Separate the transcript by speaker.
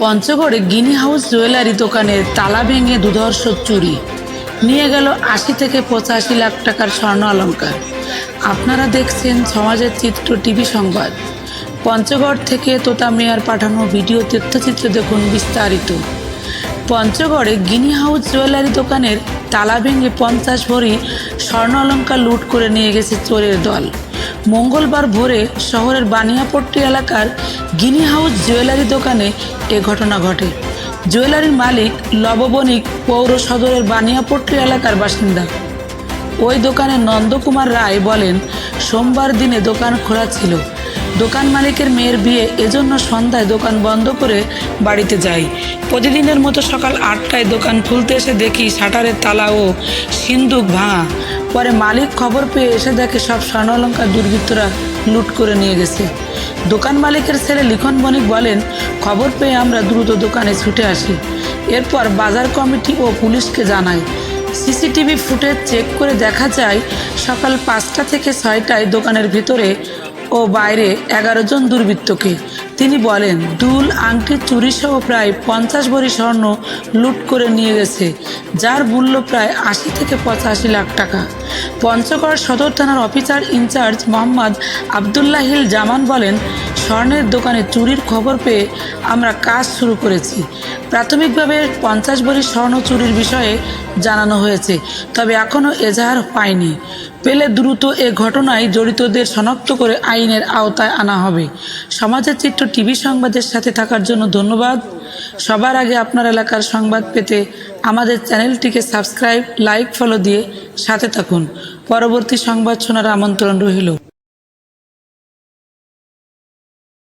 Speaker 1: পঞ্চগড়ে গিনি house jewellery দোকানের তালা ভেঙে দুধর্ষ চুরি। নিয়ে গেল আশি থেকে পঁচাশি লাখ টাকার স্বর্ণ অলঙ্কার আপনারা দেখছেন সমাজের চিত্র টিভি সংবাদ। পঞ্চগড় থেকে তোতা মেয়ার পাঠানো ভিডিও তথ্যচিত্র দেখুন বিস্তারিত। পঞ্চগড়ে গিনি হাউস জুয়েলারি দোকানের তালা ভেঙে পঞ্চাশ ভরি স্বর্ণ অলঙ্কার লুট করে নিয়ে গেছে চোরের দল। মঙ্গলবার ভোরে শহরের বানিয়াপট্টি এলাকার গিনি হাউস জুয়েলারি দোকানে এ ঘটনা ঘটে। জুয়েলারির মালিক লববণিক পৌর সদরের বানিয়াপট্টি এলাকার বাসিন্দা। ওই দোকানে নন্দকুমার রায় বলেন, সোমবার দিনে দোকান খোলা ছিল। দোকান মালিকের মেয়ের বিয়ে এজন্য সন্ধ্যায় দোকান বন্ধ করে বাড়িতে যাই প্রতিদিনের মতো সকাল আটটায় দোকান খুলতে এসে দেখি শাটারের তালা ও সিন্দুক ভাঙা। পরে মালিক খবর পেয়ে এসে দেখে সব স্বর্ণালঙ্কার দুর্বৃত্তরা লুট করে নিয়ে গেছে। দোকান মালিকের ছেলে লিখন বণিক বলেন, খবর পেয়ে আমরা দ্রুত দোকানে ছুটে আসি। এরপর বাজার কমিটি ও পুলিশকে জানাই সিসিটিভি ফুটেজ চেক করে দেখা যায়, সকাল পাঁচটা থেকে ছয়টায় দোকানের ভিতরে ও বাইরে এগারো জন দুর্বৃত্তকে। তিনি বলেন, দুল, আংটি চুরিসহ প্রায় পঞ্চাশ ভরি স্বর্ণ লুট করে নিয়ে গেছে। যার মূল্য প্রায় আশি থেকে পঁচাশি লাখ টাকা। পঞ্চগড় সদর থানার officer in charge Mohammad Abdullahil Zaman বলেন স্বর্ণের দোকানে চুরির খবর পেয়ে আমরা কাজ শুরু করেছি। প্রাথমিকভাবে পঞ্চাশ ভরি স্বর্ণ চুরির বিষয়ে জানানো হয়েছে, তবে এখনও এজাহার পায়নি পেলে দ্রুত এ ঘটনায় জড়িতদের শনাক্ত করে আইনের আওতায় আনা হবে। সমাজের চিত্র টিভি সংবাদের সাথে থাকার জন্য ধন্যবাদ। সবার আগে আপনার এলাকার সংবাদ পেতে আমাদের চ্যানেলটিকে সাবস্ক্রাইব, লাইক, ফলো দিয়ে সাথে থাকুন। পরবর্তী সংবাদ শোনার আমন্ত্রণ রইল।